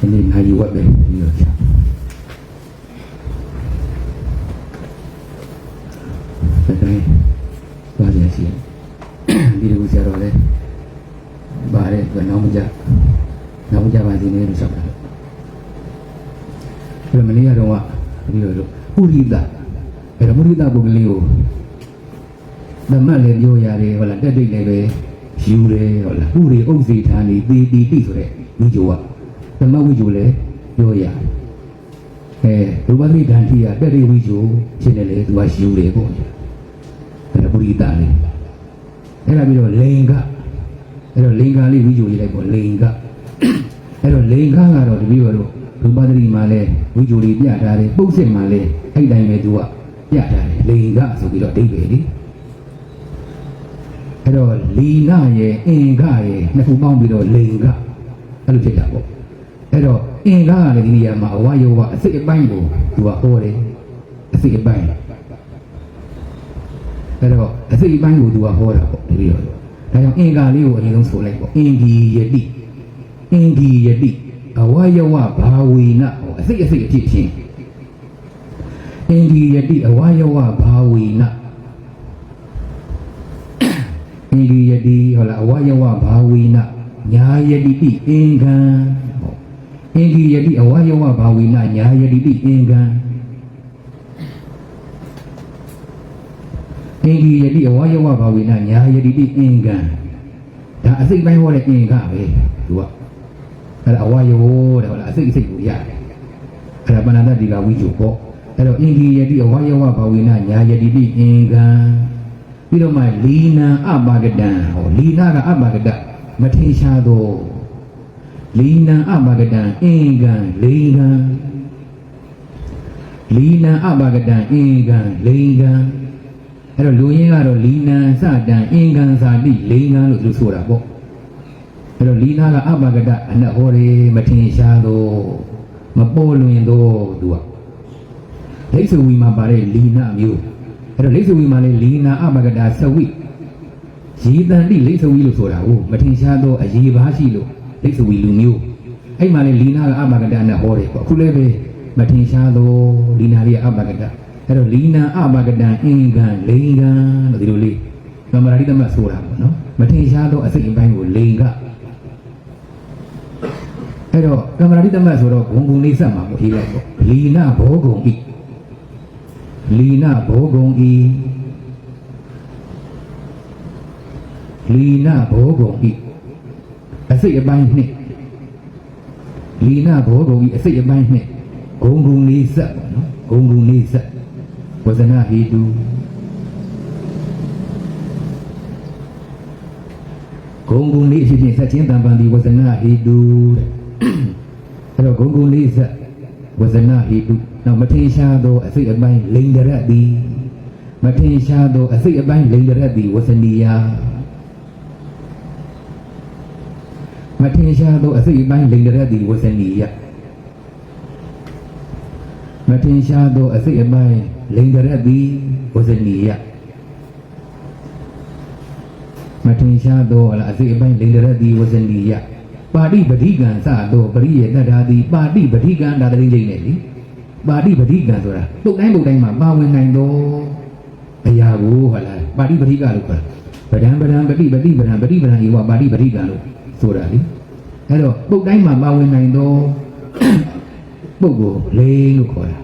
ဒီနေ့နိုင်ရွက်ပဲပြီးတော့ချတဲ့တိုင်းပါရစီဒီလိုဆရာတော်လည်းပါတယ်ကနောက်မကြနောက်မကြပါသေးနဲ့လို့ဆောက်တာအဲ့တော့မနေ့ကတော့ပြီးတော့ပုရိသအဲ့တော့ပုရိသပုဂ္ဂလိကိုဓမ္မလည်းပြောရတယ်ဟုတ်လားတက်တိတ်လည်းပဲယူတယ်ဟုတ်လားဥရိဥစ္စေဌာနေပီတိတိဆိုတဲ့ဝိဇ္ဇ ဝဓမ္မဝိဇ္ဇလည်းပြောရတယ်အဲရူပတိဓာန်တိကတက်တိတ်ဝိဇ္ဇဖြစ်နေလေသူကယူတယ်ပေါ့အဲ့ဒါပုရိသလေးအဲ့ဒါပြီးတော့လိင်္ဂအဲ့တော့လိင်္ဂလေးဝိဇ္ဇရေးလိုက်ပေါ့လိင်္ဂအဲ့တော့လိင်္ဂကတော့တပည့်တော်တို့ရူပတိမှာလဲဝိဇ္ဇလေးပြထားတယ်ပုတ်စစ်မှာလဲအဲ့တိုင်းပဲသူကပြထားတယ်လိင်္ဂဆိုပြီးတော့အဓိပ္ပာယ်လေးအဲ့တော့လီနာရဲ့အင်္ဂရဲ့နှစ်ခုပေါင်းပြီးတော့လိင်္ဂအဲ့လိုဖြစ်တာပေါ့ အဲ့တော့အင်္ဂကလည်းဒီနေရာမှာအဝယောဝအစိတ်အပိုင်းကိုသူကဟောတယ်အစိတ်အပိုင်းအဲ့တော့အစိတ်အပိုင်းကိုသူကဟောတာပေါ့တပည့်တော်တို့ဒါကြောင့်အင်္ဂါလေးကိုအရင်ဆုံးဆိုလိုက်ပေါ့အင်္ဂီယတိအင်္ဂီယတိအဝယောဝဘာဝေနဟောအစိတ်အစိတ်အဖြစ်ချင်းအင်္ဂီယတိအဝယောဝဘာဝေနအင်္ဂိယတိဟုတ်လားအဝယဝဘာဝိနညာယတိတိအင်္ဂံဟော အင်္ဂိယတိအဝယဝဘာဝိနညာယတိတိအင်္ဂံအင်္ဂိယတိအဝယဝဘာဝိနညာယတိတိအင်္ဂံဒါအစိတ်ပိုင်းဟောတဲ့အင်္ဂပဲသူကအဲ့ဒါအဝယဝတဲ့ဟုတ်လားအစိတ်အစိတ်ကိုရတယ်အဲ့ဒါပဏာတတိကဝိဇ္ဇုပေါ့အဲ့တော့အင်္ဂိယတိအဝယဝဘာဝိနညာယတိတိအင်္ဂံပြီးတော့မှလီနံအပါကတံဟောလီနာကအပါကတမထင်ရှားသော လီနံအပါကတံအင်္ဂံလိင်္ဂံလီနံအပါကတံအင်္ဂံလိင်္ဂံအဲ့တော့လူရင်းကတော့လီနံစတံအင်္ဂံသာတိလိင်္ဂံလို့သူဆိုတာပေါ့အဲ့တော့လီနာကအပါကတအနတ်ဟောရေမထင်ရှားသောမပေါ်လွင်သောသူကဒိဋ္ဌဝီမှာပါတဲ့လီနာမျိုးအဲ့တော့လိစ္ဆဝီမှာလေလီနာအပကတာသဝိရေတန်တိလိစ္ဆဝီလို့ဆိုတာကိုမထင်ရှားသောအရေးပါရှိလို့ လိစ္ဆဝီလူမျိုးအဲ့မှာလေလီနာကအပကတာနဲ့ဟောတယ်ပေါ့အခုလည်းပဲမထင်ရှားသောလီနာလေးကအပကတာအဲ့တော့လီနာအပကတာအင်္ဂံလိင်္ဂံလို့ဒီလိုလေးကမ္မရာတိသမတ်ဆိုတာပေါ့နော်မထင်ရှားသောအစိတ်အပိုင်းကိုလိင်္ဂအဲ့တော့ကမ္မရာတိသမတ်ဆိုတော့ဂုံဂုံလေးစက်မှာပေါ့ရေးလိုက်ပေါ့လီနာဘောဂုံဤလီနာဘောဂုံဤလီနာဘောဂုံဤ အစိတ်အပိုင်းနှစ်လီနာဘောဂုံဤအစိတ်အပိုင်းနှစ်ဂုံဂုံလေးစက်ပေါ့နော်ဂုံဂုံလေးစက်ဝဇနာဟိတုဂုံဂုံလေးအဖြစ်ဖြင့်ဆက်ချင်းတံပံဒီဝဇနာဟိတုတဲ့အဲ့တော့ဂုံဂုံလေးစက်ဝဇနာဟိတုနောက်မထင်ရှားသောအစိတ်အပိုင်းလိန်ဒရက်သည်မထင်ရှားသောအစိတ်အပိုင်းလိန်ဒရက်သည်ဝဇနီယ မထင်ရှားသောအစိတ်အပိုင်းလိင်္ဂရတိဝဆနီယမထင်ရှားသောအစိတ်အပိုင်းလိင်္ဂရတိဝဆနီယမထင်ရှားသောအစိတ်အပိုင်းလိင်္ဂရတိဝဆနီယပါဠိပဋိကံစသောပရိယေတ္တာတိပါဠိပဋိကံဒါတရင်းကြီးနေလေပါဠိပဋိကံဆိုတာပုတ်တိုင်းပုတ်တိုင်းမှာပါဝင်နိုင်သောအရာကိုဟလာပါဠိပဋိကလို့ခေါ်တာဗဒံဗဒံပတိပတိဗဒံပတိဗဒံဤဝပါဠိပဋိကံလို့ ဆိုတာလေအဲ့တော့ပုတ်တိုင်းမှာပါဝင်နိုင်သောပုဂ္ဂိုလ်လေးလို့ခေါ်တာ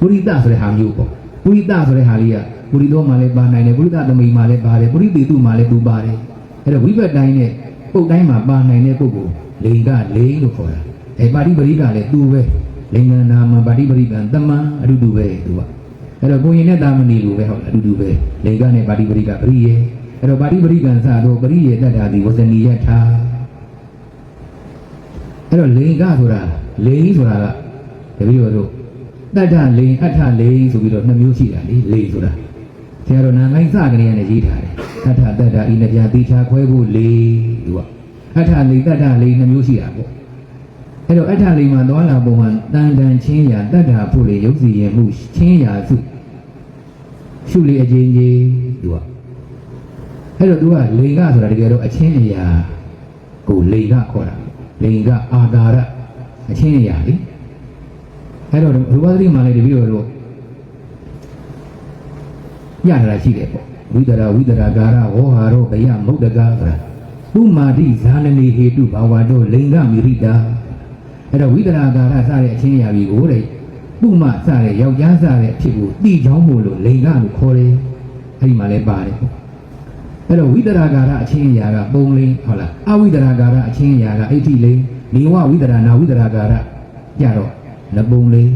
ပုရိသဆိုတဲ့ဟာမျိုးပေါ့ပုရိသဆိုတဲ့ဟာလေးကပုရိသောမှာလည်းပါနိုင်တယ်ပုရိသသမိမှာလည်းပါတယ်ပုရိသေတုမှာလည်းသူပါတယ်အဲ့တော့ဝိဘတ်တိုင်းနဲ့ပုတ်တိုင်းမှာပါနိုင်တဲ့ပုဂ္ဂိုလ်လိင်ကလိင်လို့ခေါ်တာအဲပါဠိပရိကလည်းသူပဲလိင်္ဂနာမပါဠိပရိကံတမန်အတူတူပဲသူကအဲ့တော့ကိုရင်နဲ့တာမဏီလိုပဲဟုတ်လားအတူတူပဲလိင်ကနဲ့ပါဠိပရိကပရိယေ အဲ့တော့ပါဠိပရိကံစတော့ပရိယေတတ္တာဒီဝဇနီယထာအဲ့တော့လိင်ကဆိုတာလိင်ဆိုတာကတပည့်တော်တို့တတ္တလိင်အဋ္ဌလိင်ဆိုပြီးတော့နှစ်မျိုးရှိတာလေလိင်ဆိုတာဆရာတော်နာငိုင်းစကလေးနဲ့ရေးထားတယ်အဋ္ဌတတ္တဤနှစ်ပြားတိချာခွဲဖို့လေသူကအဋ္ဌလိင်တတ္တလိင်နှစ်မျိုးရှိတာပေါ့အဲ့တော့အဋ္ဌလိင်မှာသွားလာပုံမှာတန်တန်ချင်းရာတတ္တာဖို့လေရုပ်စီရင်မှုချင်းရာစုရှုလေအချင်းကြီးသူက အဲ့တော့သူကလိင်ကဆိုတာတကယ်တော့အချင်းအရာကိုလိင်ကခေါ်တာလိင်ကအာကာရအချင်းအရာလေအဲ့တော့ရူပသတိမှလည်းတပည့်တော်တို့ရတာရှိတယ်ပေါ့ဝိတရာဝိတရာကာရဝေါဟာရောဘယမုဒ္ဒကာဆိုတာဥမာတိဇာနနေဟေတုဘာဝတောလိင်္ဂမိရိတာအဲ့တော့ဝိတရာကာရစတဲ့အချင်းအရာကြီးကိုတဲ့ပုမစတဲ့ယောက်ျားစတဲ့အဖြစ်ကိုတိချောင်းမို့လို့လိင်္ဂလို့ခေါ်တယ်အဲ့ဒီမှာလည်းပါတယ်ပေါ့ အဲ့တော့ဝိတရာကာရအချင်းအရာကပုံလိန်ဟုတ်လားအဝိတရာကာရအချင်းအရာကအဋ္ဌိလိန်နေဝဝိတရာနာဝိတရာကာရကြတော့လပုံလိန်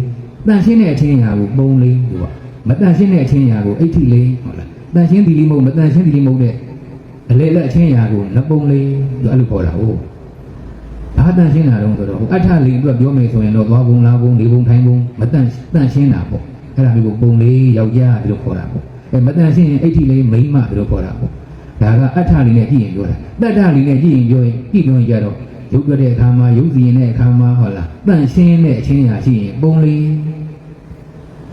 တန်ရှင်းတဲ့အချင်းအရာကိုပုံလိန်ဒီကမတန်ရှင်းတဲ့အချင်းအရာကိုအဋ္ဌိလိန်ဟုတ်လားတန်ရှင်းဒီလိမဟုတ်မတန်ရှင်းဒီလိမဟုတ်တဲ့အလေလက်အချင်းအရာကိုလပုံလိန်ဒီအဲ့လိုခေါ်တာဟုတ်ဘာတန်ရှင်းတာတော့ဆိုတော့ဟိုအဋ္ဌလိန်အတွက်ပြောမယ်ဆိုရင်တော့သွားပုံလာပုံနေပုံထိုင်ပုံမတန်တန်ရှင်းတာပေါ့အဲ့ဒါမျိုးကိုပုံလေးယောက်ျားဒီလိုခေါ်တာပေါ့အဲမတန်ရှင်းရင်အဋ္ဌိလိန်မိန်းမဒီလိုခေါ်တာပေါ့ ဒါကအဋ္ဌလေးနဲ့ကြည့်ရင်ပြောတာတတ္ထလေးနဲ့ကြည့်ရင်ပြောရင်ကြည့်ပြောရင်ကြတော့ရုပ်ကြတဲ့အခါမှာရုပ်စီရင်တဲ့အခါမှာဟုတ်လားတန့်ရှင်းတဲ့အချင်းရာရှိရင်ပုံလေး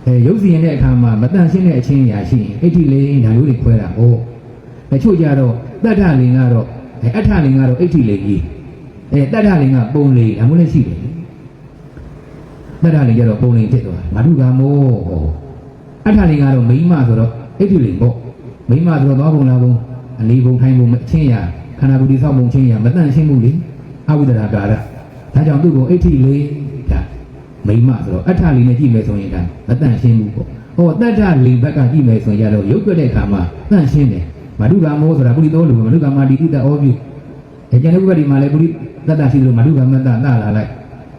အဲရုပ်စီရင်တဲ့အခါမှာမတန့်ရှင်းတဲ့အချင်းရာရှိရင်အဋ္ဌလေးဒါမျိုးတွေခွဲတာဟုတ်တချို့ကြတော့တတ္ထလေးကတော့အဲအဋ္ဌလေးကတော့အဋ္ဌလေးကြီးအဲတတ္ထလေးကပုံလေးဒါမျိုးလည်းရှိတယ်တတ္ထလေးကြတော့ပုံလေးဖြစ်သွားတယ်မာဓုကမောဟောအဋ္ဌလေးကတော့မိမဆိုတော့အဋ္ဌလေးပေါ့မိမဆိုတော့သွားပုံလာပုံ အလီဘုံထိုင်ဘုံမချင်းရခန္ဓာကိုယ်ဒီဆောက်ဘုံချင်းရမတန့်ရှင်းမှုလေအဝိဒရာကာရဒါကြောင့်သူ့ကိုအဋ္ဌိလေးဒါမိမဆိုတော့အဋ္ဌလေးနဲ့ကြည့်မယ်ဆိုရင်ဒါမတန့်ရှင်းဘူးပေါ့ဟောတတ္ထလေးဘက်ကကြည့်မယ်ဆိုရင်ကြတော့ရုပ်ကြတဲ့အခါမှာတန့်ရှင်းတယ်မဓုကာမောဆိုတာပုရိသောလူမဓုကာမာတိတိတဩပြုအဲကျန်တဲ့ဥပဒေမှာလည်းပုရိတတ္တရှိလို့မဓုကာမတ္တလာလာလိုက်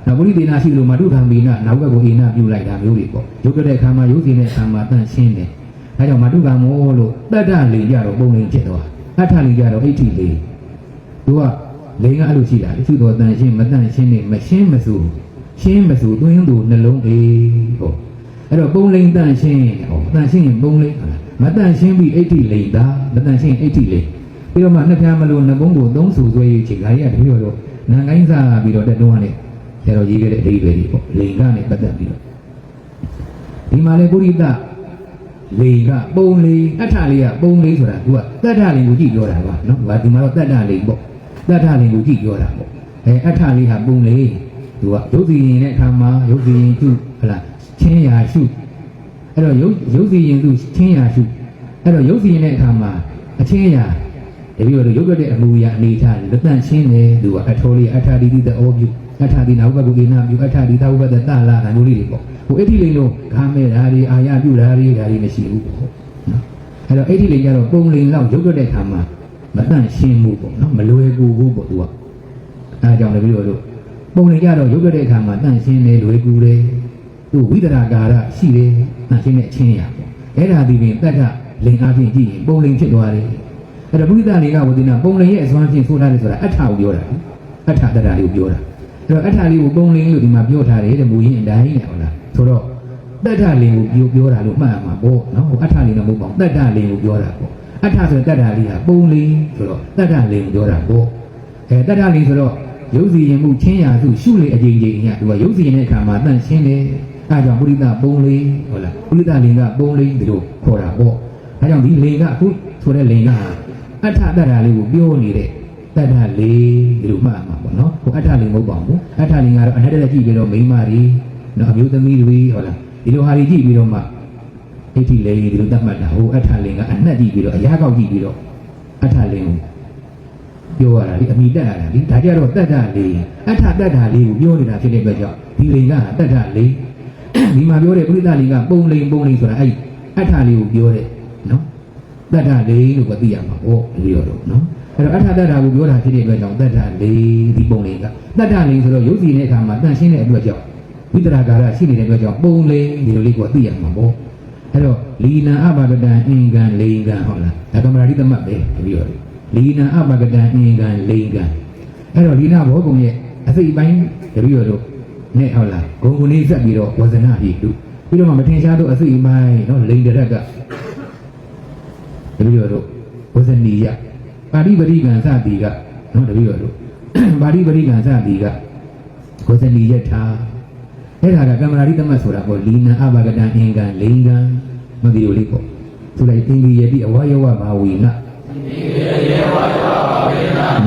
နောက်ပုရိသေနာရှိလို့မဓုခံမိနာနောက်ဘက်ကိုအိနာပြုလိုက်တာမျိုးတွေပေါ့ရုပ်ကြတဲ့အခါမှာရုပ်စီတဲ့အခါမှာတန့်ရှင်းတယ် ဒါကြောင့်မဓုကာမောလို့တတ္တလေးကြတော့ပုံလေးဖြစ်သွားအထလေးကြတော့အဋ္ဌိလေးသူကလိန်ကအဲ့လိုရှိတာလေသူတော်တန်ရှင်းမတန်ရှင်းနေမရှင်းမစိုးရှင်းမစိုးတွင်းသူနှလုံးအေးဟောအဲ့တော့ပုံလိန်တန်ရှင်းဟောတန်ရှင်းရင်ပုံလိန်ဟုတ်လားမတန်ရှင်းပြီးအဋ္ဌိလိန်သာမတန်ရှင်းအဋ္ဌိလိန်ပြီးတော့မှနှစ်ဖြားမလို့နှဘုံးကိုသုံးဆူဆွဲရေးချိန်ခါရတပြီးတော့နန်ကိုင်းစားပြီးတော့တက်တွန်းရတယ်ဆရာတော်ကြီးခဲ့တဲ့အဓိပ္ပာယ်ကြီးပေါ့လိန်ကနဲ့ပတ်သက်ပြီးတော့ဒီမှာလေပုရိသ လေကပုံလေးအထလေးကပုံလေးဆိုတာသူကတတ္ထလေးကိုကြည့်ပြောတာပါနော်။ဒါဒီမှာတော့တတ္ထလေးပေါ့။တတ္ထလေးကိုကြည့်ပြောတာပေါ့။အဲအထလေးကပုံလေးသူကရုပ်စီရင်တဲ့အခါမှာရုပ်စီရင်သူဟလာချင်းရာရှုအဲ့တော့ရုပ်ရုပ်စီရင်သူချင်းရာရှုအဲ့တော့ရုပ်စီရင်တဲ့အခါမှာအချင်းရာတပည့်တော်ရုပ်ရတဲ့အမူအရာအနေထားလက်တန့်ရှင်းတယ်သူကအထောလေးအထဒီတိတဩပြု အထဒီနာဥပကုကေနာပြုအထဒီသာဥပဒတလာဒါမျိုးလေးတွေပေါ့ဟိုအဲ့ဒီလေးလုံးဂါမဲဓာရီအာရပြုဓာရီဓာရီမရှိဘူးပေါ့နော်အဲ့တော့အဲ့ဒီလေးကြတော့ပုံလင်လောက်ရုပ်ရတဲ့အခါမှာမတန့်ရှင်းမှုပေါ့နော်မလွယ်ကူဘူးပေါ့သူကအဲကြောင့်လည်းပြီးတော့လို့ပုံလင်ကြတော့ရုပ်ရတဲ့အခါမှာတန့်ရှင်းတယ်လွယ်ကူတယ်သူဝိဒရာကာရရှိတယ်တန့်ရှင်းတဲ့အချင်းရာပေါ့အဲ့ဒါဒီပင်တက်ကလင်အားဖြင့်ကြည့်ရင်ပုံလင်ဖြစ်သွားတယ်အဲ့တော့ပုရိသလေးကဝတိနာပုံလင်ရဲ့အစွမ်းဖြင့်ဆိုထားတယ်ဆိုတာအဋ္ဌကိုပြောတာအဋ္ဌတတ္တလေးကိုပြောတာ အဲ့တော့အဋ္ဌလေးကိုပုံလင်လို့ဒီမှာပြောထားတယ်တဲ့မူရင်းအတိုင်းနဲ့ဟုတ်လားဆိုတော့တတ္တလေးကိုပြောပြောတာလို့မှတ်ရမှာပေါ့နော်ဟိုအဋ္ဌလေးတော့မဟုတ်ပါဘူးတတ္တလေးကိုပြောတာပေါ့အဋ္ဌဆိုတတ္တလေးကပုံလင်ဆိုတော့တတ္တလေးကိုပြောတာပေါ့အဲတတ္တလေးဆိုတော့ရုပ်စီရင်မှုချင်းရာစုရှုလေအကြိမ်ကြိမ်ညသူကရုပ်စီရင်တဲ့အခါမှာတန့်ရှင်းတယ်အဲဒါကြောင့်ပုရိသပုံလေးဟုတ်လားပုရိသလေးကပုံလေးဒီလိုခေါ်တာပေါ့အဲကြောင့်ဒီလေကအခုဆိုတဲ့လေကအဋ္ဌတတ္တာလေးကိုပြောနေတဲ့ တတ္တာလေးဒီလိုမှတ်မှာပေါ့နော်ဟိုအဋ္ဌလေးမဟုတ်ပါဘူးအဋ္ဌလေးကတော့အနတ္တကြည့်ပြီးတော့မိန်းမတွေနော်အမျိုးသမီးတွေဟုတ်လားဒီလိုဟာတွေကြည့်ပြီးတော့မှအဋ္ဌိလေးဒီလိုတတ်မှတ်တာဟိုအဋ္ဌလေးကအနတ်ကြည့်ပြီးတော့အရာကောက်ကြည့်ပြီးတော့အဋ္ဌလေးကိုပြောရတာလေအမိတက်ရတာလေဒါကြတော့တတ္တာလေးအဋ္ဌတတ္တာလေးကိုပြောနေတာဖြစ်တဲ့အတွက်ကြောင့်ဒီလိန်ကတတ္တာလေးဒီမှာပြောတဲ့ပုရိသလေးကပုံလိန်ပုံလိန်ဆိုတာအဲ့အဋ္ဌလေးကိုပြောတဲ့နော်တတ္ထလေးလို့ပဲသိရမှာပေါ့ဒီလိုတော့နော် အဲ့တော့အဋ္ဌတတ္ထကိုပြောတာဖြစ်တဲ့အတွက်ကြောင့်တတ္ထလေးဒီပုံလေးကတတ္ထလေးဆိုတော့ရုပ်စီတဲ့အခါမှာတန့်ရှင်းတဲ့အတွက်ကြောင့်ဝိတရာကာရရှိနေတဲ့အတွက်ကြောင့်ပုံလေးဒီလိုလေးကိုသိရမှာပေါ့အဲ့တော့လီနာအဘဂတံအင်္ဂံလိင်္ဂံဟုတ်လားဒါကမ္မရာတိသမတ်ပဲဒီလိုလီနာအဘဂတံအင်္ဂံလိင်္ဂံအဲ့တော့လီနာဘောကုံရဲ့အစိတ်ပိုင်းတပည့်တော်တို့နဲ့ဟုတ်လားဂုံဂုံလေးဆက်ပြီးတော့ဝဇနဟိတုပြီးတော့မှမထင်ရှားတော့အစိတ်ပိုင်းနော်လိန်တရက်ကတပည့်တော်တို့ဝဇနီယ ပါဠိပရိကံစသည်ကနော်တပည့်တော်တို့ပါဠိပရိကံစသည်ကဝဇနီယထာအဲ့ဒါကကမ္မရာတိသမတ်ဆိုတာပေါ့လီနာအဘဂတံအင်္ဂံလိင်္ဂံမဒီလိုလေးပေါ့ဆိုလိုက်အင်္ဂိယတိအဝယဝဘာဝီနအင်္ဂိ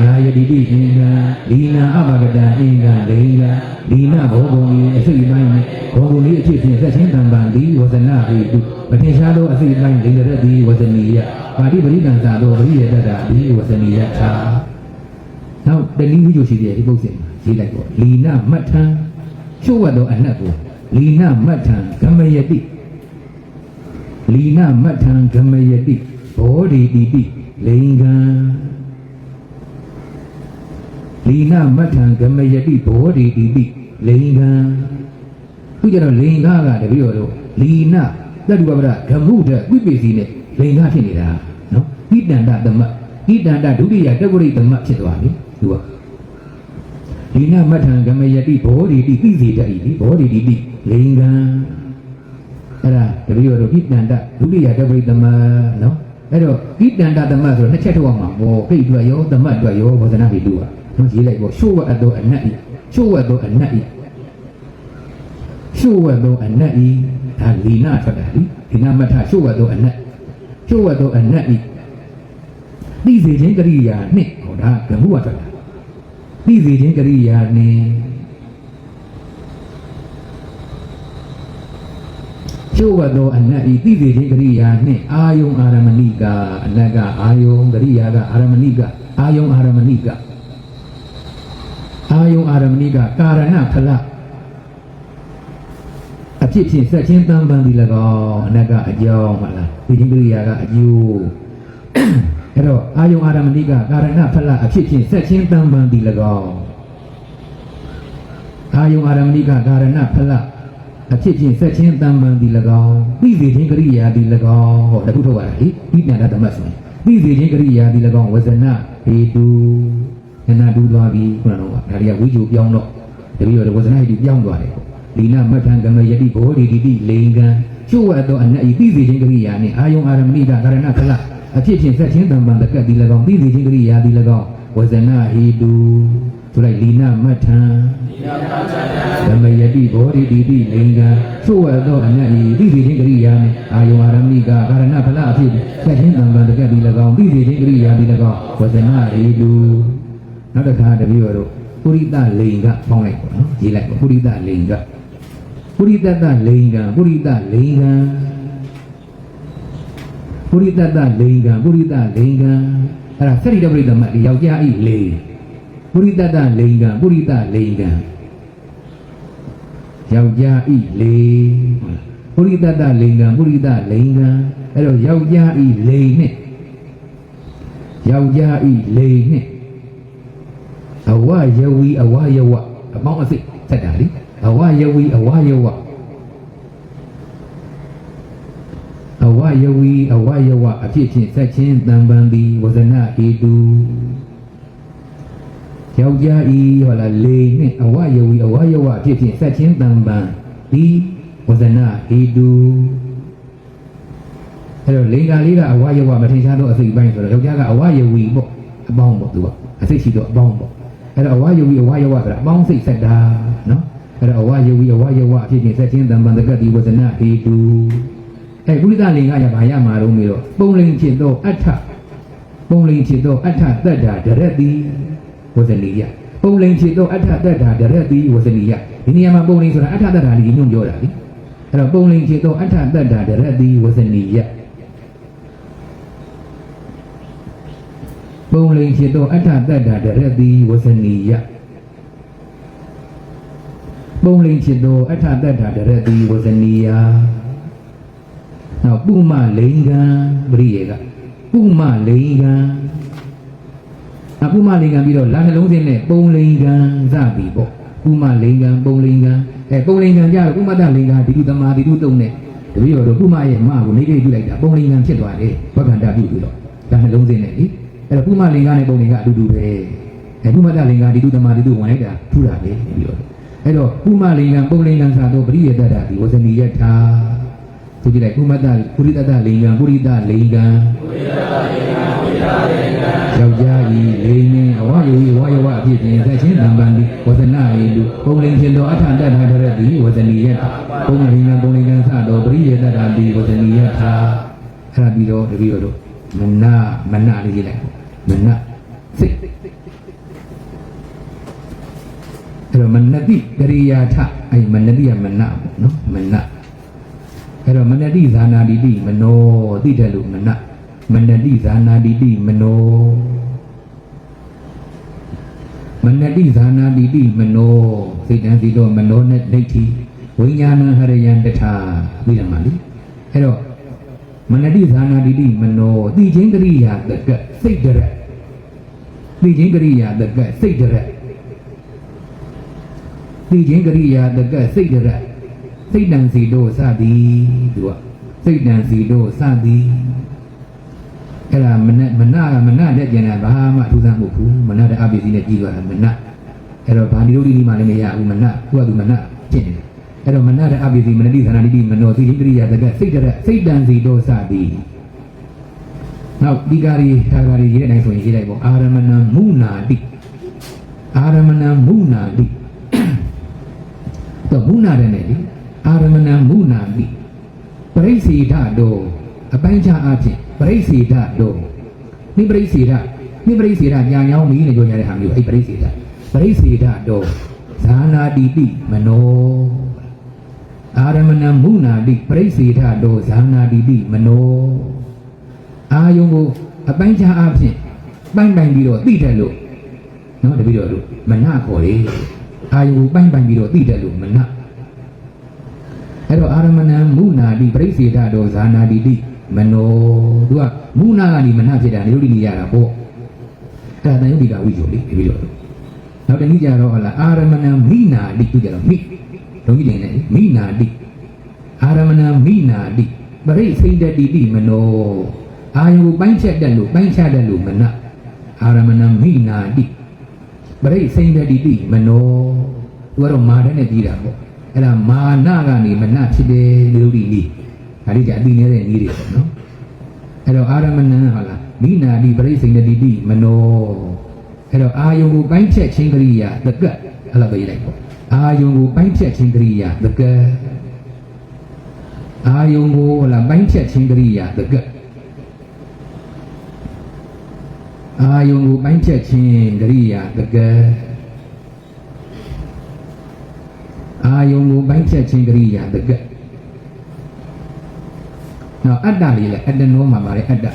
ယယေဝယဝဘာဝီနညာယတိတိအင်္ဂံလီနာအဘဂတံအင်္ဂံလိင်္ဂံလီနာဘောဂုံဤအစိတ်ပိုင်းနဲ့ဘောဂုံဤအဖြစ်ဖြင့်သက်ချင်းတံပံသည်ဝဇနာဟိတုမထင်ရှားသောအစိတ်ပိုင်းလိင်္ဂရတိဝဇနီယပါတိပရိကံသာသောပရိယတတ္တသည်ဝဇနီယသာနောက်တနည်းဝိဇ္ဇရှိတဲ့ဒီပုဂ္ဂိုလ်ရေးလိုက်ပေါ့လီနာမတ်ထံချို့ဝတ်သောအနတ်ကိုလီနာမတ်ထံဂမယတိလီနမထံဂမယတိဘောဓိတိတိလိင်္ဂံ လီနမထံဂမယတိဘောဓိတိတိလိင်္ဂံသူကြတော့လိင်္ဂကတပည့်တော်တို့လီနတတုပပရဂမှုတဲ့ဝိပေစီနဲ့လိင်္ဂဖြစ်နေတာနော်ဣတန္တသမဣတန္တဒုတိယတဝရိသမဖြစ်သွားပြီသူကလီနမထံဂမယတိဘောဓိတိသိစေတတ်၏ဘောဓိတိတိလိင်္ဂံအဲ့ဒါတပည့်တော်တို့ဣတန္တဒုတိယတပိသမနော်အဲ့တော့ဣတန္တသမဆိုတော့နှစ်ချက်ထုတ်အောင်ပါဘောခိတ်အတွက်ရောသမတ်အတွက်ရောဘောဇနာပိတုကနော် ရေးလိုက်ပေါ့ရှို့ဝတ်အပ်သောအနတ်ဤရှို့ဝတ်သောအနတ်ဤရှို့ဝတ်သောအနတ်ဤဒါလီနာထွက်တာလीလီနာမထရှို့ဝတ်သောအနတ်ရှို့ဝတ်သောအနတ်ဤသိစေခြင်းကရိယာနှင့်ဟောဒါကမှုကထွက်တာသိစေခြင်းကရိယာနှင့်ကျိုးဝတ်သောအနတ်ဤသိစေခြင်းကရိယာနှင့်အာယုံအာရမဏိကအနတ်ကအာယုံကရိယာကအာရမဏိကအာယုံအာရမဏိက အာယုံအာရမဏိကကာရဏဖလအဖြစ်ဖြင့်ဆက်ချင်းတန်ပန်ဒီ၎င်းအနတ်ကအကြောင်းမလားသိခြင်းကရိယာကအကျိုးအဲ့တော့အာယုံအာရမဏိကကာရဏဖလအဖြစ်ဖြင့်ဆက်ချင်းတန်ပန်ဒီ၎င်းအာယုံအာရမဏိကကာရဏဖလအဖြစ်ဖြင့်ဆက်ချင်းတန်ပန်ဒီ၎င်းသိစေခြင်းကရိယာဒီ၎င်းဟောတခုထုတ်ရတာဟိဣဏ္ဍသမတ်ဆိုရင်သိစေခြင်းကရိယာဒီ၎င်းဝဇနဘေတု နနာတူသွားပြီခုနကတော့ဒါတွေကဝိဇူပြောင်းတော့တပည့်တော်ဝဇနဟိတုပြောင်းသွားတယ်လီနာမထံကမယတိဘောဓိတိတိလိင်္ဂံကျို့ဝတ်သောအနတ်ဤသိစေခြင်းကရိယာနှင့်အာယုံအာရမဏိကကာရဏခလအဖြစ်ဖြင့်ဆက်ချင်းတန်ပန်တကတ်ဒီ၎င်းသိစေခြင်းကရိယာဒီ၎င်းဝဇနဟိတုဆိုလိုက်လီနာမထံဓမ္မယတိဘောဓိတိတိလိင်္ဂံသို့ဝတ်သောအနတ်ဤသိစေခြင်းကရိယာနှင့်အာယုအာရမိကကာရဏဖလအဖြစ်ဆက်ခြင်းတံပံတကက်ဒီ၎င်းသိစေခြင်းကရိယာဒီ၎င်းဝဇနာရေတု နောက်တစ်ခါတပည့်တော်တို့ပုရိသလိင်္ဂပေါင်းလိုက်ပေါ့နော်ရေးလိုက်ပေါ့ပုရိသလိင်္ဂပုရိသတလိင်္ဂံပုရိသလိင်္ဂံပုရိသတလိင်္ဂံပုရိသလိင်္ဂံအဲ့ဒါသတိတပရိသမတ်ဒီယောက်ျားဤလေပုရိသတလိင်္ဂံပုရိသလိင်္ဂံယောက်ျားဤလေပုရိသတ္တလိင်္ဂံပုရိသလိင်္ဂံအဲ့တော့ယောက်ျားဤလိင်နဲ့ယောက်ျားဤလိင်နဲ့ အဝယဝီအဝယဝအပေါင်းအစိတ်ဆက်တာလေအဝယဝီအဝယဝအဝယဝီအဝယဝအဖြစ်ဖြင့်ဆက်ချင်းတံပံသည်ဝဇနဧတုယောက်ျားဤဟောလားလေနှင့်အဝယဝီအဝယဝအဖြစ်ဖြင့်ဆက်ချင်းတံပံဒီဝဇနာဟေတုအဲ့တော့လေကာလေးကအဝယဝမထင်ရှားတော့အစိတ်ပိုင်းဆိုတော့ယောက်ျားကအဝယဝီပေါ့အပေါင်းပေါ့သူကအစိတ်ရှိတော့အပေါင်းပေါ့ အဲ့တော့အဝယဝီအဝယဝဆိုတာအပေါင်းစိတ်ဆက်တာနော်အဲ့တော့အဝယဝီအဝယဝအဖြစ်ဖြင့်ဆက်ချင်းတံပံတကတိဝဇနာဟေတုအဲ့ကုလိတလင်္ကရဘာရမှာတော့မေတော့ပုံလိန်ဖြစ်တော့အဋ္ဌပုံလိန်ဖြစ်တော့အဋ္ဌတတ္တာဒရတိဝဇနီယပုံလိန်ဖြစ်တော့အဋ္ဌတတ္တာဒရတိဝဇနီယဒီနေရာမှာပုံလိန်ဆိုတာအဋ္ဌတတ္တာလေးညွှန်ပြောတာလေအဲ့တော့ပုံလိန်ဖြစ်တော့အဋ္ဌတတ္တာဒရတိဝဇနီယ ပုံလိန်ဖြစ်တော့အဋ္ဌတတ္တာဒရတိဝဇနီယပုံလိန်ဖြစ်တော့အဋ္ဌတတ္တာဒရတိဝဇနီယနောက်ပုမလိန်ကံပရိယေကပုမလိန်ကံအပုမလိန်ကံပြီးတော့လာနှလုံးစင်းနဲ့ပုံလိန်ကံစပြီပေါ့ပုမလိန်ကံပုံလိန်ကံအဲပုံလိန်ကံကြတော့ဥမတ္တလိန်ကံဒီတုသမာဒီတုတုံနဲ့တပည့်တော်တို့ပုမရဲ့အမကိုနေကြည့်လိုက်တာပုံလိန်ကံဖြစ်သွားတယ်ဘဂန္တာပြုပြီးတော့လာနှလုံးစင်းနဲ့လေ အဲ့တော့ပုမလိန်ကနဲ့ပုံလိန်ကအတူတူပဲအဲပုမတ္တလိန်ကဒီတုသမာဒီတုဝင်လိုက်တာထူတာပဲပြီးတော့အဲ့တော့ပုမလိန်ကံပုံလိန်ကံစတော့ပရိယတ္တတာဒီဝဇနီယထာသူကြည့်လိုက်ပုမတ္တပုရိတ္တလိန်ကံပုရိတလိန်ကံယောက်ျားဤလိန်နှင့်အဝယဝီဝါယဝအဖြစ်ဖြင့်သက်ချင်းတံပံဒီဝဇနာဤလူပုံလင်ဖြစ်သောအထတတ္ထာတရတိဝဇနီယထာပုံလင်ကပုံလင်ကစသောပရိယေတ္တာတိဝဇနီယထာအဲ့ဒါပြီးတော့တပည့်တော်တို့မနမနလေးရေးလိုက် မနက်စိတ်အဲ့တော့မနတိကရိယာထအဲ့မနတိကမနပေါ့နော်မနအဲ့တော့မနတိဇာနာတိတိမနောသိတယ်လို့မနမနတိဇာနာတိတိမနောမနတိဇာနာတိတိမနောစိတ်တန်းစီတော့မနောနဲ့ဒိဋ္ဌိဝိညာဏဟရယံတထာသိရမှာလीအဲ့တော့ မနတိဇာနာတိတိမနောသိချင်းကရိယာတကစိတ်တရက်သိချင်းကရိယာတကစိတ်တရက်သိခြင်းကရိယာတကစိတ်တရစိတ်တန်စီတို့စသည်သူကစိတ်တန်စီတို့စသည်အဲ့ဒါမနမနကမနတဲ့ကျန်တာဘာမှထူးဆန်းမှုဘူးမနတဲ့အပိစီနဲ့ကြီးသွားတာမနအဲ့တော့ဗာဒီလိုဒီဒီမှလည်းမရဘူးမနသူကသူမနကျင့်တယ် အဲ့တော့မနတဲ့အပိစီမနတိသနာတိမနောသိခြင်းကရိယာတကစိတ်တရစိတ်တန်စီတို့စသည်နောက်ဒီကာရီသာကာရီရေးတဲ့တိုင်းဆိုရင်ရေးလိုက်ပေါ့အာရမဏမုနာတိအာရမဏမုနာတိတော့မုနာတဲ့နဲ့လေအာရမဏမုနာတိပရိစေဒတော်အပိုင်းခြားအဖြစ်ပရိစေဒတော်နိပရိစေဒနိပရိစေဒညာညောင်းမီးနဲ့ပြောကြတဲ့ဟာမျိုးအဲ့ပရိစေဒပရိစေဒတော်ဇာနာတိတိမနော အာရမဏမုနာတိပရိစေဒတော်ဇာနာတိတိမနောအာယုံကိုအပိုင်းခြားအဖြစ်ပိုင်းပိုင်းပြီးတော့သိတယ်လို့နော်တပည့်တော်တို့မနခေါ်လေအာယုကိုပိုင်းပိုင်းပြီးတော့သိတယ်လို့မနအဲ့တော့အာရမဏံမုနာတိပရိစေဒတော်ဇာနာတိတိမနောသူကမုနာကနေမနဖြစ်တာနေလို့ဒီနေရတာပေါ့အဲ့ဒါတန်ယုတ်ဒီကဝိဇ္ဇိုလေဒီပြီးတော့နောက်တစ်နည်းကြတော့ဟလာအာရမဏံမိနာတိသူကြတော့မိ လုံးကြီးနေတယ်မိနာတိအာရမဏံမိနာတိပရိစိတ်တတိတိမနောအာယုကိုပိုင်းချက်တက်လို့ပိုင်းချတက်လို့မနအာရမဏံမိနာတိပရိစိန်တတိတိမနောသူကတော့မာတဲ့နဲ့ပြီးတာပေါ့အဲ့ဒါမာနကနေမနဖြစ်တယ်လို့ဒီနည်းဒါလေးကြအတိနေတဲ့နည်းတွေပေါ့နော်အဲ့တော့အာရမဏံဟုတ်လားမိနာတိပရိစိန်တတိတိမနောအဲ့တော့အာယုံကိုပိုင်းဖြတ်ခြင်းကရိယာတကတ်အဲ့လိုပဲရေးလိုက်ပေါ့ အာယုံကိုပိုင်းဖြတ်ခြင်းကရိယာတကတ်အာယုံကိုဟုတ်လားပိုင်းဖြတ်ခြင်းကရိယာတကတ်အာယုံကိုပိုင်းဖြတ်ခြင်းကရိယာတကယ်အာယုံကိုပိုင်းဖြတ်ခြင်းကရိယာတကယ်နောက်အတ္တလေးလေအတ္တနောမှာပါတယ်အတ္တ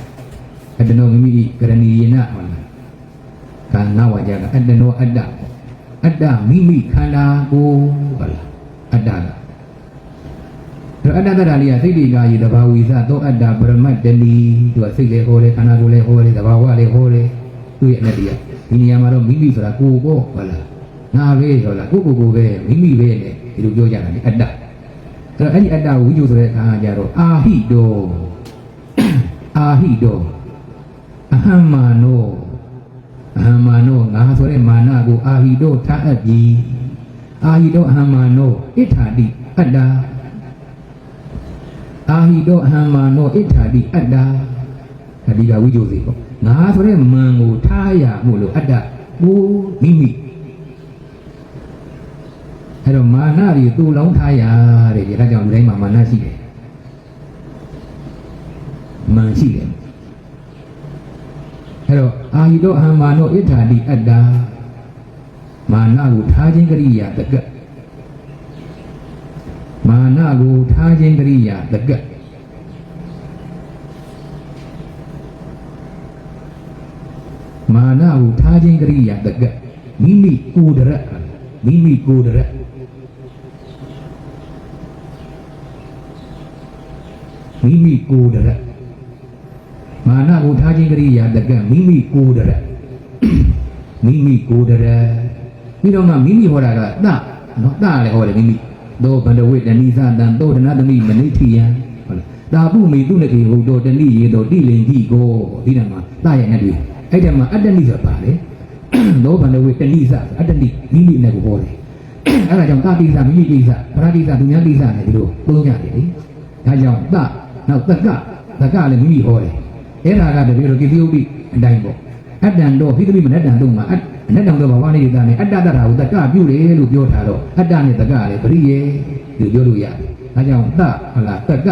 အတ္တနောမိမိကရဏီယေနဟုတ်လားကာနဝကြကအတ္တနောအတ္တ အတ္တမိမိခန္ဓာကိုယ်ဟုတ်လားအတ္တကအဲ့အတ္တတရာလေးကစိတ်တိကာယတဘာဝိသသောအတ္တပရမတ္တနီသူကစိတ်လေဟောတယ်ခန္ဓာကိုယ်လေဟောတယ်တဘာဝလေဟောတယ်သူ့ရဲ့အနတ္တရားဒီနေရာမှာတော့မိမိဆိုတာကိုယ်ပေါ့ဟုတ်လားငါပဲဟုတ်လားကိုယ်ကိုယ်ကိုယ်ပဲမိမိပဲနဲ့ဒီလိုပြောကြတာလေအတ္တအဲ့တော့အဲ့ဒီအတ္တကိုဝိဇ္ဇိုဆိုတဲ့အခါကျတော့အာဟိတောအာဟိတောအဟံမာနော အဟံမာနောငါဆိုတဲ့မာနကိုအာဟိတောထားအပ်ပြီအာဟိတောအဟံမာနောဣဋ္ဌာတိအတ္တာအာဟိတောအဟံမာနောဣဋ္ဌာတိအတ္တာအဒီကဝိဇ္ဇိုစီပေါ့ငါဆိုတဲ့မန်ကိုထားရမှုလို့အတ္တကိုမိမိအဲ့တော့မာနတွေတူလောင်းထားရတဲ့ဒီဒါကြောင့်လူတိုင်းမှာမာနရှိတယ်မန်ရှိတယ် အဲ့တော့အာဟိတောအဟံမာနောဣဋ္ဌာတိအတ္တာမာနကိုထားခြင်းကရိယာတကတ်မာနကိုထားခြင်းကရိယာတကတ်မာနကိုထားခြင်းကရိယာတကတ်မိမိကိုယ်တရက်မိမိကိုယ်တရက်မိမိကိုယ်တရက် မာနကိုထားခြင်းကရိယာတကတ်မိမိကိုယ်တရက်မိမိကိုယ်တရက်ပြီးတော့မှမိမိဟောတာကတနော်တလည်းဟောတယ်မိမိသောဗန္ဒဝိတဏိသတံသောဒနာတမိမနိထိယံဟုတ်လားဒါပုမေသူနကေဟုတ်တော်တဏိရေတော်တိလင်ကြီးကိုဒီနမှာတရဲ့နဲ့တွေ့အဲ့ဒီမှာအတ္တနိဆိုပါလေသောဗန္ဒဝိတဏိသအတ္တနိမိမိနဲ့ကိုဟောတယ်အဲ့ဒါကြောင့်တာတိသမိမိတိသပရတိသသူများတိသနဲ့ဒီလိုသုံးကြတယ်လေဒါကြောင့်တနောက်တကတကလည်းမိမိဟောတယ် အဲ့ဒါကတကယ်လို့ကိတိယုတ်တိအတိုင်းပေါ့အတ္တံတော့ဖိသမိမနတ္တံတို့မှာအနတ္တံတော့ဘာဝနိဒာနဲ့အတ္တတ္တရာကိုတကပြုတယ်လို့ပြောထားတော့အတ္တနဲ့တကလည်းပရိယေလို့ပြောလို့ရတယ်။ဒါကြောင့်တဟုတ်လားတက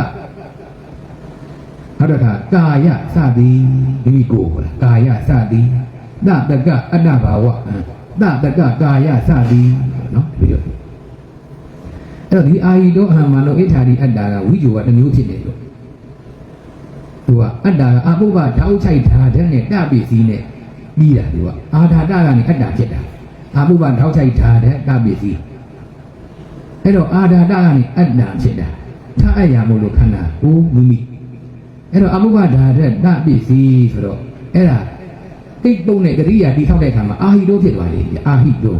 နောက်တစ်ခါကာယစသည်မိမိကိုယ်ဟုတ်လားကာယစသည်တတကအတ္တဘာဝဟမ်တတကကာယစသည်နော်ပြီးတော့အဲ့တော့ဒီအာဟိတောအဟံမနောဣထာဒီအတ္တာကဝိဇ္ဇဝတစ်မျိုးဖြစ်နေလို့ သူကအတ္တာကအပုပ္ပထောက်ချိုက်ထားတဲ့နဲ့တပိစည်းနဲ့ပြီးတာသူကအာဓာတကနေအတ္တာဖြစ်တာအပုပ္ပထောက်ချိုက်ထားတဲ့တပိစည်းအဲ့တော့အာဓာတကနေအတ္တာဖြစ်တာထားအပ်ရမို့လို့ခန္ဓာကိုမိမိအဲ့တော့အပုပ္ပဓာတဲ့တပိစည်းဆိုတော့အဲ့ဒါတိတ်ပုံနဲ့ကရိယာတိထောက်တဲ့အခါမှာအာဟိတောဖြစ်သွားတယ်အာဟိတော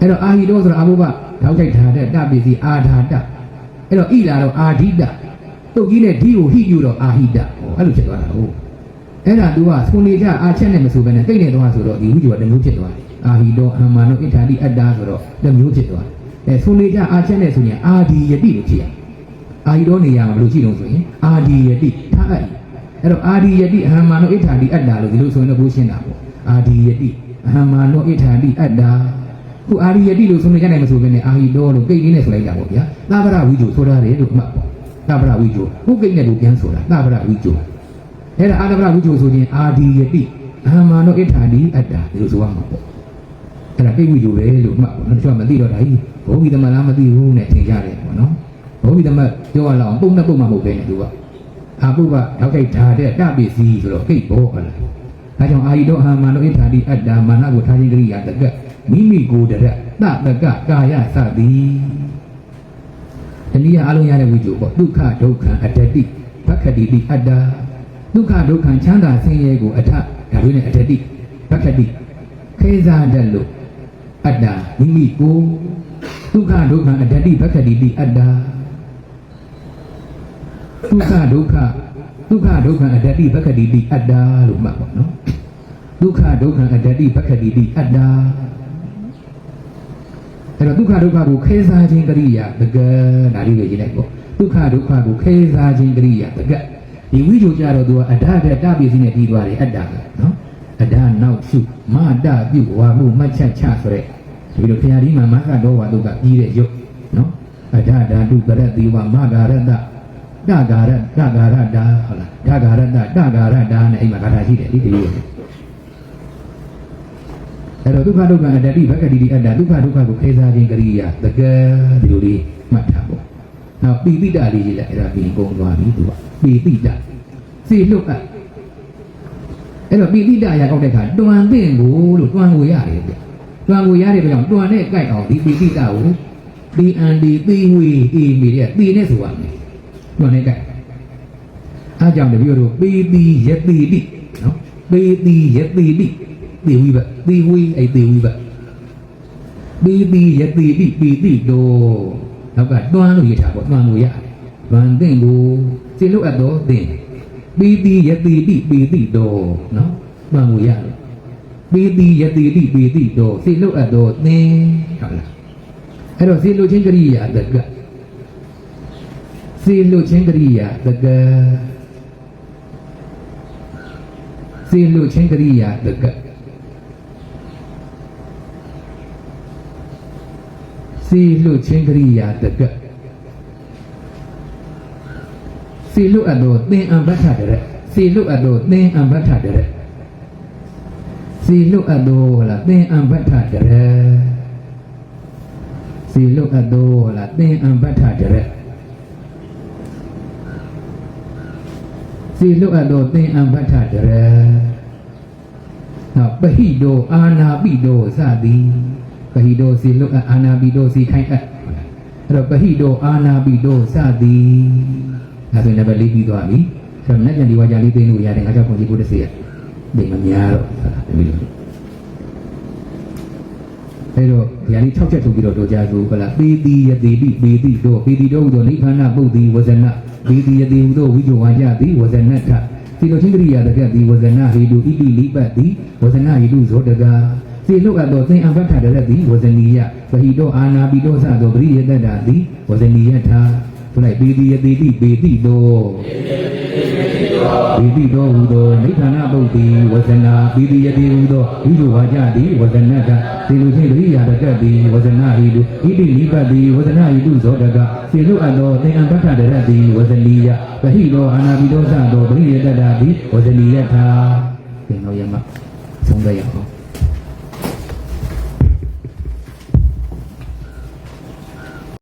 အဲ့တော့အာဟိတောဆိုတာအပုပ္ပထောက်ချိုက်ထားတဲ့တပိစည်းအာဓာတအဲ့တော့ဣလာတော့အာဓိတ တုတ်ကြီးနဲ့ဒီကိုဟိယူတော့အာဟိတဟောအဲ့လိုဖြစ်သွားတာဟုတ်အဲ့ဒါ तू ကဆွန်နေကြအာချက်နဲ့မဆိုဘဲနဲ့တိတ်နေတော့ဆိုတော့ဒီဝိဇ္ဇဝတမျိုးဖြစ်သွားတယ်အာဟိတောအမ္မာနောဣဋ္ဌာတိအတ္တာဆိုတော့တမျိုးဖြစ်သွားတယ်အဲဆွန်နေကြအာချက်နဲ့ဆိုရင်အာဒီယတိလို့ဖြစ်ရအာဟိတောနေရာမှာဘယ်လိုရှိတော့ဆိုရင်အာဒီယတိထားအပ်အဲ့တော့အာဒီယတိအဟမ္မာနောဣဋ္ဌာတိအတ္တာလို့ဒီလိုဆိုရင်တော့ကိုရှင်းတာပေါ့အာဒီယတိအဟမ္မာနောဣဋ္ဌာတိအတ္တာခုအာဒီယတိလို့ဆွန်နေကြနိုင်မဆိုဘဲနဲ့အာဟိတောလို့ကိတ်လေးနဲ့ဆိုလိုက်တာပေါ့ဗျာသဗ္ဗရဝိဇ္ဇဆိုရတယ်လို့အမှတ်ပေါ့ သဗ္ဗရဝိဇ္ဇခုကိတ်နဲ့ကိုပြန်ဆိုတာသဗ္ဗရဝိဇ္ဇအဲ့ဒါအာတဗရဝိဇ္ဇိုဆိုခြင်းအာဒီယတိအဟမနောဣဋ္ဌာတိအတ္တာဒီလိုဆိုရမှာပေါ့အဲ့ဒါကိတ်ဝိဇ္ဇိုပဲလို့မှတ်ပေါ့နော်တချို့ကမသိတော့ဒါကြီးဘောဂီသမလားမသိဘူးနဲ့ထင်ကြတယ်ပေါ့နော်ဘောဂီသမပြောရလောက်အောင်ပုံနဲ့ပုံမှမဟုတ်ပဲနဲ့သူကအာပုပ္ပရောက်ကိတ်ဓာတဲ့တပိစီဆိုတော့ကိတ်ဘောဟုတ်လားဒါကြောင့်အာဟိတောအဟမနောဣဋ္ဌာတိအတ္တာမာနကိုထားခြင်းကရိယာတကမိမိကိုယ်တရက်တတကကာယစသည် တနည်းအားလုံးရတဲ့ဝိဇ္ဇိုပေါ့ဒုက္ခဒုက္ခအတ္တတိဘက္ခတိတိအတ္တာဒုက္ခဒုက္ခချမ်းသာဆင်းရဲကိုအထဒါတွေနဲ့အတ္တတိပက္ခတိခေစားတတ်လို့အတ္တမိမိကိုဒုက္ခဒုက္ခအတ္တတိပက္ခတိတိအတ္တဒုက္ခဒုက္ခဒုက္ခဒုက္ခအတ္တတိပက္ခတိတိအတ္တလို့မှတ်ပါနော်ဒုက္ခဒုက္ခအတ္တတိပက္ခတိတိအတ္တ အဲ့တော့ဒုက္ခဒုက္ခကိုခေစားခြင်းကရိယာတကယ်ဒါလေးကိုရေးလိုက်ပေါ့ဒုက္ခဒုက္ခကိုခေစားခြင်းကရိယာတကယ်ဒီဝိဇ္ဇိုကြတော့သူကအဓာတဲ့တပိစီနဲ့ပြီးသွားတယ်အတ္တကနော်အဓာနောက်စုမတပြုတ်ဝါမှုမှတ်ချက်ချဆိုတဲ့ဒီလိုခရာဒီမှာမခတော်ဝါတို့ကပြီးတဲ့ရုပ်နော်အဓာဓာတုကရတိဝမဂါရတတဂါရတဂါရတာဟုတ်လားတဂါရတတဂါရတာနဲ့အိမ်မှာဂါထာရှိတယ်ဒီဒီလို အဲ့တော့ဒုက္ခဒုက္ခအတ္တတိဘဂတိတိအတ္တဒုက္ခဒုက္ခကိုခေစားခြင်းကရိယာတကယ်ဒီလိုလေးမှတ်ထားပေါ့နောက်ပိပိတလေးရေးလိုက်အဲ့ဒါပြီးကုန်သွားပြီသူကပိပိတစေလွတ်အပ်အဲ့တော့ပိပိတရာကောက်တဲ့ခါတွန်သင့်ကိုလို့တွန်ကိုရတယ်ဗျတွန်ကိုရတဲ့ကြောင့်တွန်နဲ့ကြိုက်အောင်ဒီပိပိတကိုဒီအန်ဒီသိဝေအေမီတဲ့သိနဲ့ဆိုရမယ်တွန်နဲ့ကြိုက်အားကြောင့်တပြို့တို့ပိပိယတိတိနော်ပိပိယတိတိ သိဝိဘသိဝေအဲ့သိဝိဘပိပိယတိတိပိတိတောနောက်ကတွန်းလို့ရထားပေါ့တွန်းလို့ရတယ်။တွန်းသင့်ကိုစေလို့အပ်တော့သင့်ပီတိယတိတိပီတိတော်နော်တွန်းလို့ရတယ်။ပီတိယတိတိပီတိတော်စေလို့အပ်တော့သင်ဟုတ်လား။အဲ့တော့စေလို့ချင်းကရိယာတကစေလို့ချင်းကရိယာတကစေလို့ချင်းကရိယာတက စေလို့ချင်းကရိယာတကစေလို့အပ်တော့သင်အံဘတ်ထတဲ့စေလို့အပ်တော့သင်အံဘတ်ထတဲ့စေလို့အပ်တော့ဟလားသင်အံဘတ်ထတဲ့စေလို့အပ်တော့ဟလားသင်အံဘတ်ထတဲ့စေလို့အပ်တော့သင်အံဘတ်ထတဲ့နောက်ပဟိတောအာနာပိတောစသည် ပဟိတောစေလို့အပ်အာနာပိတောစီခိုင်းအပ်အဲ့တော့ပဟိတောအာနာပိတောစသည်ဒါဆိုရင်လည်းလေးပြီးသွားပြီဆိုတော့လက်ပြန်ဒီဝါကြလေးသိလို့ရတယ်ငါကြောင့်ပုံကြည့်ဖို့တစ်စီရဒီမများတော့ဟုတ်လားဒီလိုအဲ့တော့ဒီအရင်6ချက်ထုတ်ပြီးတော့တို့ကြဆိုဟလားပေတိယတိတိပေတိတော့ပေတိတော့ဟူသောနိဗ္ဗာန်ပုဒ်တိဝဇနပေတိယတိဟူသောဝိဇ္ဇဝါကြတိဝဇနထစီလိုချင်းကရိယာတကတိဝဇနဟိတုဣတိလိပတ်တိဝဇနဟိတုဇောတက စေလုတ်အပ်သောသင်အဘတ်ထတရတိဝဇနီယပဟိတောအာနာပိတောစသောပရိယတတ္တာတိဝဇနီယထာဆိုလိုက်ပေတိယတိတိပေတိတော့ပေတိတော့ဟူသောနိဗ္ဗာန်ပုဒ်တိဝဇနာပေတိယတိဟူသောဝိဇ္ဇဝါကြတိဝဇနတစေလုချင်းကရိယာတကတိဝဇနာဟိတုဣတိလိပတ်တိဝဇနာဟိတုဇောတကစေလုတ်အပ်သောသင်အဘတ်ထတရတိဝဇနီယပဟိတောအာနာပိတောစသောပရိယတတ္တာတိဝဇနီယထာသင်တော်ရမဆုံးသက်ရအောင်